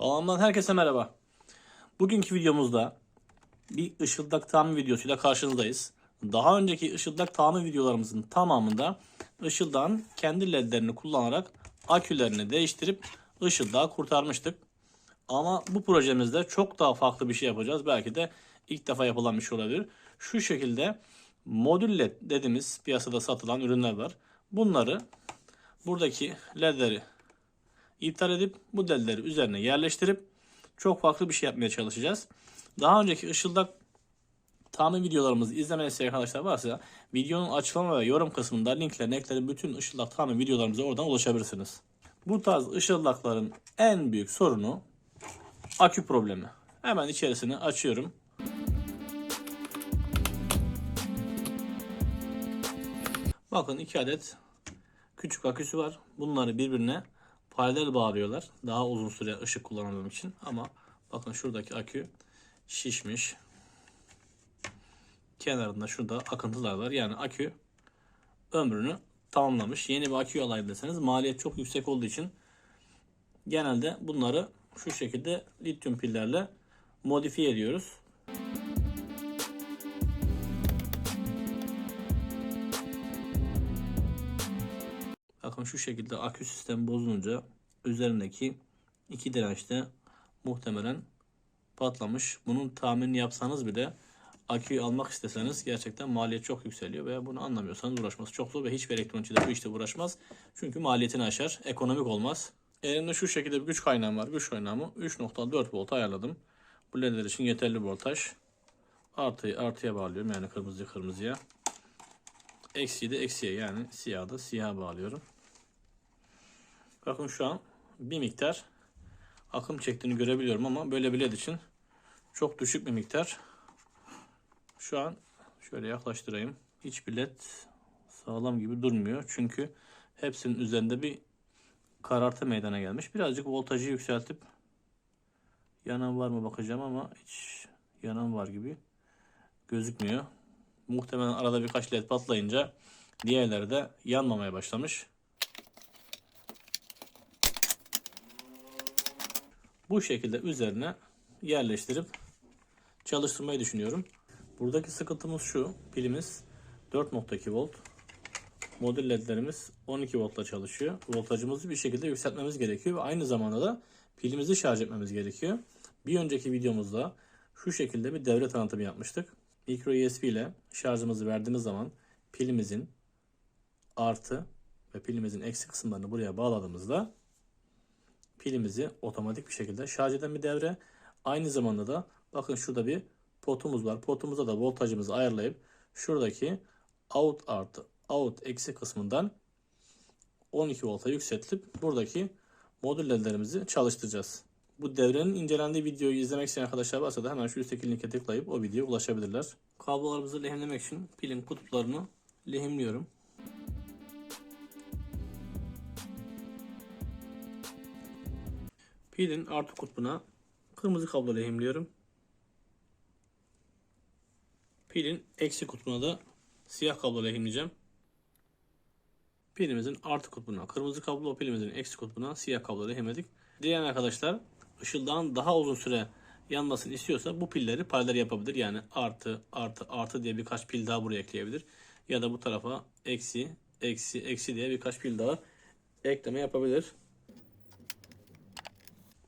Kanalımdan herkese merhaba. Bugünkü videomuzda bir ışıldak tamir videosuyla karşınızdayız. Daha önceki ışıldak tamir videolarımızın tamamında ışıldağın kendi ledlerini kullanarak akülerini değiştirip ışıldağı kurtarmıştık. Ama bu projemizde çok daha farklı bir şey yapacağız. Belki de ilk defa yapılan bir şey olabilir. Şu şekilde modül led dediğimiz piyasada satılan ürünler var. Bunları buradaki ledleri iptal edip bu ledleri üzerine yerleştirip çok farklı bir şey yapmaya çalışacağız. Daha önceki ışıldak tamir videolarımızı izlemeyen isteyen arkadaşlar varsa videonun açıklama ve yorum kısmında linklerini eklerim. Bütün ışıldak tamir videolarımıza oradan ulaşabilirsiniz. Bu tarz ışıldakların en büyük sorunu akü problemi. Hemen içerisini açıyorum. Bakın iki adet küçük aküsü var. Bunları birbirine paralel bağlıyorlar. Daha uzun süre ışık kullanmam için. Ama bakın şuradaki akü şişmiş. Kenarında şurada akıntılar var. Yani akü ömrünü tamamlamış. Yeni bir akü alayım maliyet çok yüksek olduğu için genelde bunları şu şekilde lityum pillerle modifiye ediyoruz. Bakın şu şekilde akü sistemi bozulunca üzerindeki iki dirençte muhtemelen patlamış. Bunun tamirini yapsanız bile aküyü almak isteseniz gerçekten maliyet çok yükseliyor ve bunu anlamıyorsanız uğraşması çok zor ve hiçbir elektronikçi de bu işte uğraşmaz. Çünkü maliyetini aşar, ekonomik olmaz. Elimde şu şekilde bir güç kaynağım var. Güç kaynağımı 3.4 volt ayarladım. Bu ledler için yeterli voltaj. Artıyı artıya bağlıyorum yani kırmızıyı kırmızıya. Eksiği de eksiye yani siyahı da siyaha bağlıyorum. Bakın şu an bir miktar akım çektiğini görebiliyorum ama böyle bir led için çok düşük bir miktar. Şu an şöyle yaklaştırayım. Hiçbir led sağlam gibi durmuyor. Çünkü hepsinin üzerinde bir karartı meydana gelmiş. Birazcık voltajı yükseltip yanan var mı bakacağım ama hiç yanan var gibi gözükmüyor. Muhtemelen arada birkaç led patlayınca diğerleri de yanmamaya başlamış. Bu şekilde üzerine yerleştirip çalıştırmayı düşünüyorum. Buradaki sıkıntımız şu. Pilimiz 4.2 volt. Modül ledlerimiz 12 voltla çalışıyor. Voltajımızı bir şekilde yükseltmemiz gerekiyor ve aynı zamanda da pilimizi şarj etmemiz gerekiyor. Bir önceki videomuzda şu şekilde bir devre tanıtımı yapmıştık. Micro USB ile şarjımızı verdiğimiz zaman pilimizin artı ve pilimizin eksi kısımlarını buraya bağladığımızda pilimizi otomatik bir şekilde şarj eden bir devre. Aynı zamanda da bakın şurada bir potumuz var. Potumuza da voltajımızı ayarlayıp şuradaki out artı out eksi kısmından 12 volta yükseltip buradaki modüllerimizi çalıştıracağız. Bu devrenin incelendiği videoyu izlemek isteyen arkadaşlar varsa da hemen şu üstteki linke tıklayıp o videoya ulaşabilirler. Kablolarımızı lehimlemek için pilin kutuplarını lehimliyorum. Pilin artı kutbuna kırmızı kablo lehimliyorum. Pilin eksi kutbuna da siyah kablo lehimleyeceğim. Pilimizin artı kutbuna kırmızı kablo, pilimizin eksi kutbuna siyah kablo lehimledik. Diğer arkadaşlar ışıldan daha uzun süre yanmasını istiyorsa bu pilleri paralel yapabilir. Yani artı artı artı diye birkaç pil daha buraya ekleyebilir. Ya da bu tarafa eksi eksi eksi diye birkaç pil daha ekleme yapabilir.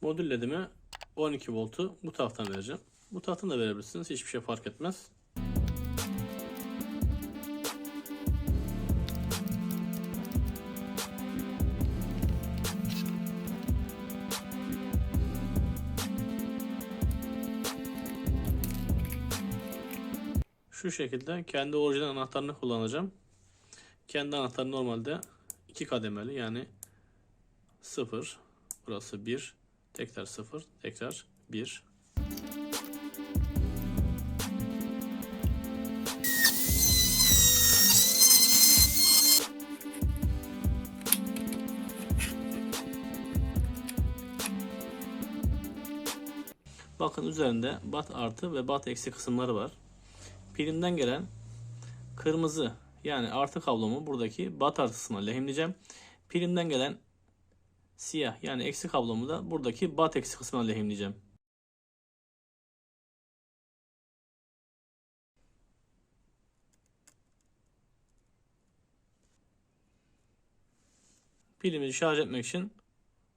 Modül ledime 12 voltu bu taraftan vereceğim. Bu taraftan da verebilirsiniz. Hiçbir şey fark etmez. Şu şekilde kendi orijinal anahtarını kullanacağım. Kendi anahtarı normalde iki kademeli yani 0 burası 1 tekrar 0 tekrar 1 Bakın üzerinde bat artı ve bat eksi kısımları var. Pilimden gelen kırmızı yani artı kablomu buradaki bat artısına lehimleyeceğim. Pilimden gelen siyah yani eksi kablomu da buradaki bat eksi kısmına lehimleyeceğim. Pilimizi şarj etmek için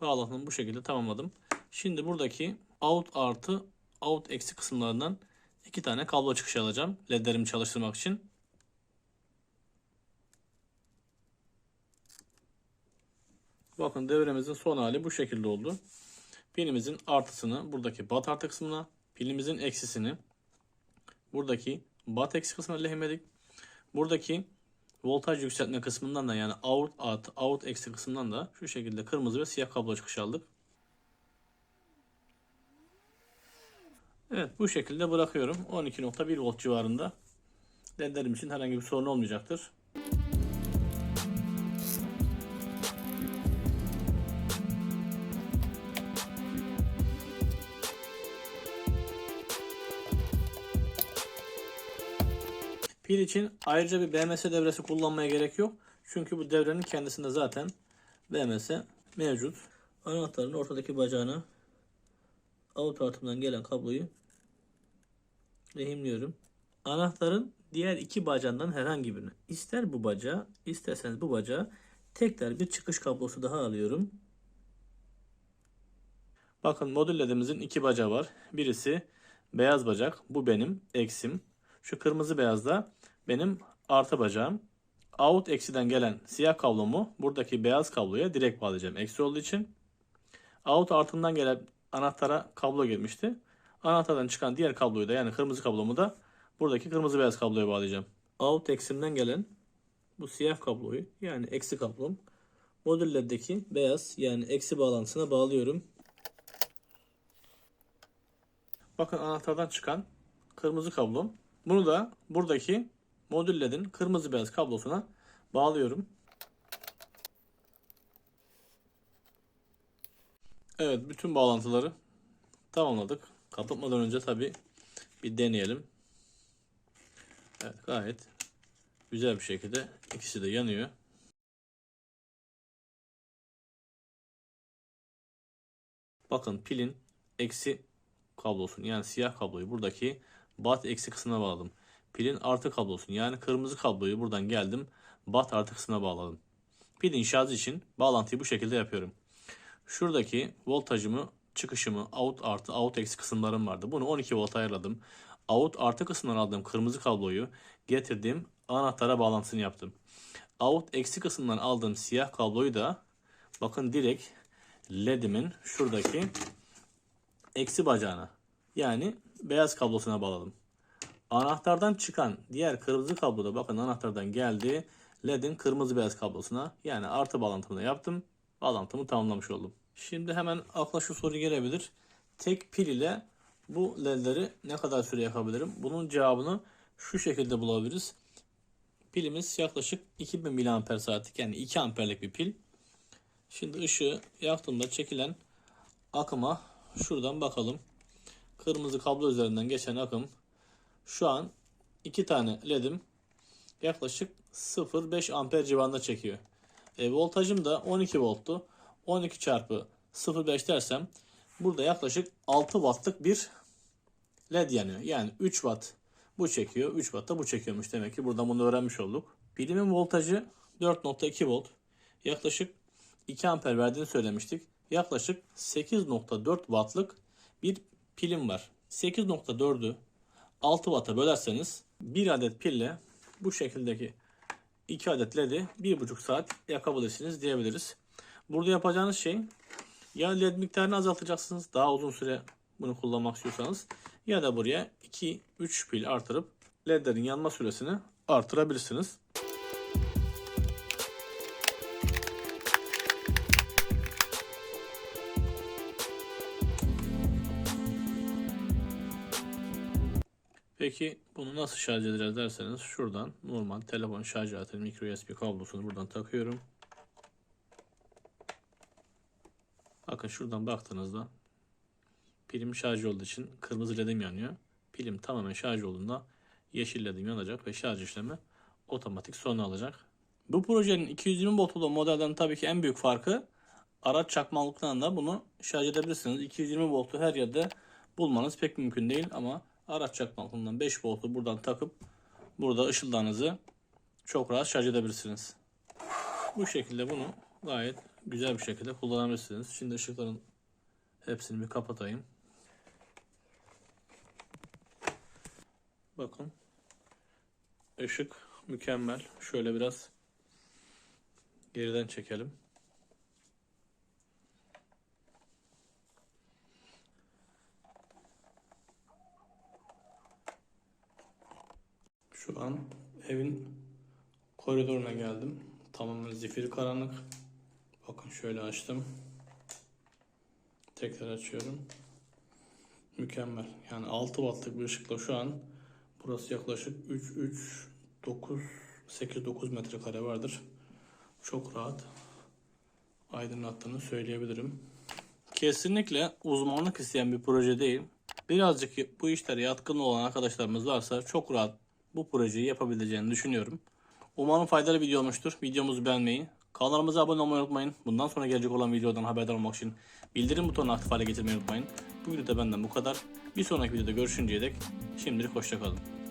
bağlantımı bu şekilde tamamladım. Şimdi buradaki out artı out eksi kısımlarından iki tane kablo çıkışı alacağım. ledlerimi çalıştırmak için. Bakın devremizin son hali bu şekilde oldu. Pilimizin artısını buradaki bat artı kısmına, pilimizin eksisini buradaki bat eksi kısmına lehimledik. Buradaki voltaj yükseltme kısmından da yani out artı out eksi kısmından da şu şekilde kırmızı ve siyah kablo çıkışı aldık. Evet bu şekilde bırakıyorum. 12.1 volt civarında. LED'lerim için herhangi bir sorun olmayacaktır. Pil için ayrıca bir BMS devresi kullanmaya gerek yok. Çünkü bu devrenin kendisinde zaten BMS mevcut. Anahtarın ortadaki bacağına out artımdan gelen kabloyu lehimliyorum. Anahtarın diğer iki bacağından herhangi birini ister bu bacağı isterseniz bu bacağı tekrar bir çıkış kablosu daha alıyorum. Bakın modül ledimizin iki bacağı var. Birisi beyaz bacak. Bu benim eksim. Şu kırmızı beyaz da benim artı bacağım. Out eksiden gelen siyah kablomu buradaki beyaz kabloya direkt bağlayacağım. Eksi olduğu için. Out artımdan gelen anahtara kablo girmişti. Anahtardan çıkan diğer kabloyu da yani kırmızı kablomu da buradaki kırmızı beyaz kabloya bağlayacağım. Out eksimden gelen bu siyah kabloyu yani eksi kablom modüllerdeki beyaz yani eksi bağlantısına bağlıyorum. Bakın anahtardan çıkan kırmızı kablom. Bunu da buradaki modül ledin kırmızı beyaz kablosuna bağlıyorum. Evet bütün bağlantıları tamamladık. Kapatmadan önce tabi bir deneyelim. Evet gayet güzel bir şekilde ikisi de yanıyor. Bakın pilin eksi kablosunu yani siyah kabloyu buradaki bat eksi kısmına bağladım. Pilin artı kablosunu yani kırmızı kabloyu buradan geldim bat artı kısmına bağladım. Pilin şarjı için bağlantıyı bu şekilde yapıyorum. Şuradaki voltajımı çıkışımı out artı out eksi kısımlarım vardı. Bunu 12 volt ayarladım. Out artı kısmından aldığım kırmızı kabloyu getirdim anahtara bağlantısını yaptım. Out eksi kısmından aldığım siyah kabloyu da bakın direkt led'imin şuradaki eksi bacağına yani beyaz kablosuna bağladım. Anahtardan çıkan diğer kırmızı kablo da bakın anahtardan geldi. LED'in kırmızı beyaz kablosuna yani artı bağlantımı yaptım. Bağlantımı tamamlamış oldum. Şimdi hemen akla şu soru gelebilir. Tek pil ile bu ledleri ne kadar süre yakabilirim? Bunun cevabını şu şekilde bulabiliriz. Pilimiz yaklaşık 2000 mAh saatlik yani 2 amperlik bir pil. Şimdi ışığı yaktığımda çekilen akıma şuradan bakalım. Kırmızı kablo üzerinden geçen akım şu an 2 tane ledim yaklaşık 0.5 amper civarında çekiyor. E, voltajım da 12 volttu. 12 çarpı 0.5 dersem burada yaklaşık 6 wattlık bir led yanıyor. Yani 3 watt bu çekiyor. 3 watt da bu çekiyormuş demek ki. Buradan bunu öğrenmiş olduk. Pilimin voltajı 4.2 volt. Yaklaşık 2 amper verdiğini söylemiştik. Yaklaşık 8.4 wattlık bir pilim var. 8.4'ü 6 watt'a bölerseniz bir adet pille bu şekildeki 2 adet led'i 1,5 saat yakabilirsiniz diyebiliriz. Burada yapacağınız şey ya led miktarını azaltacaksınız daha uzun süre bunu kullanmak istiyorsanız ya da buraya 2-3 pil artırıp ledlerin yanma süresini artırabilirsiniz. Peki bunu nasıl şarj edeceğiz derseniz şuradan normal telefon şarj aleti micro USB kablosunu buradan takıyorum. Bakın şuradan baktığınızda pilim şarj olduğu için kırmızı ledim yanıyor. Pilim tamamen şarj olduğunda yeşil ledim yanacak ve şarj işlemi otomatik sona alacak. Bu projenin 220 volt olan modelden tabii ki en büyük farkı araç çakmalıklarında bunu şarj edebilirsiniz. 220 voltu her yerde bulmanız pek mümkün değil ama araç çakmalıklarından 5 voltu buradan takıp burada ışıldağınızı çok rahat şarj edebilirsiniz. Bu şekilde bunu gayet güzel bir şekilde kullanabilirsiniz. Şimdi ışıkların hepsini bir kapatayım. Bakın. Işık mükemmel. Şöyle biraz geriden çekelim. Şu an evin koridoruna geldim. Tamamen zifiri karanlık. Bakın şöyle açtım. Tekrar açıyorum. Mükemmel. Yani 6 wattlık bir ışıkla şu an burası yaklaşık 3 3 9 8 9 metrekare vardır. Çok rahat aydınlattığını söyleyebilirim. Kesinlikle uzmanlık isteyen bir proje değil. Birazcık bu işlere yatkın olan arkadaşlarımız varsa çok rahat bu projeyi yapabileceğini düşünüyorum. Umarım faydalı video olmuştur. Videomuzu beğenmeyi, kanalımıza abone olmayı unutmayın. Bundan sonra gelecek olan videodan haberdar olmak için bildirim butonunu aktif hale getirmeyi unutmayın. Bu videoda benden bu kadar. Bir sonraki videoda görüşünceye dek şimdilik hoşçakalın.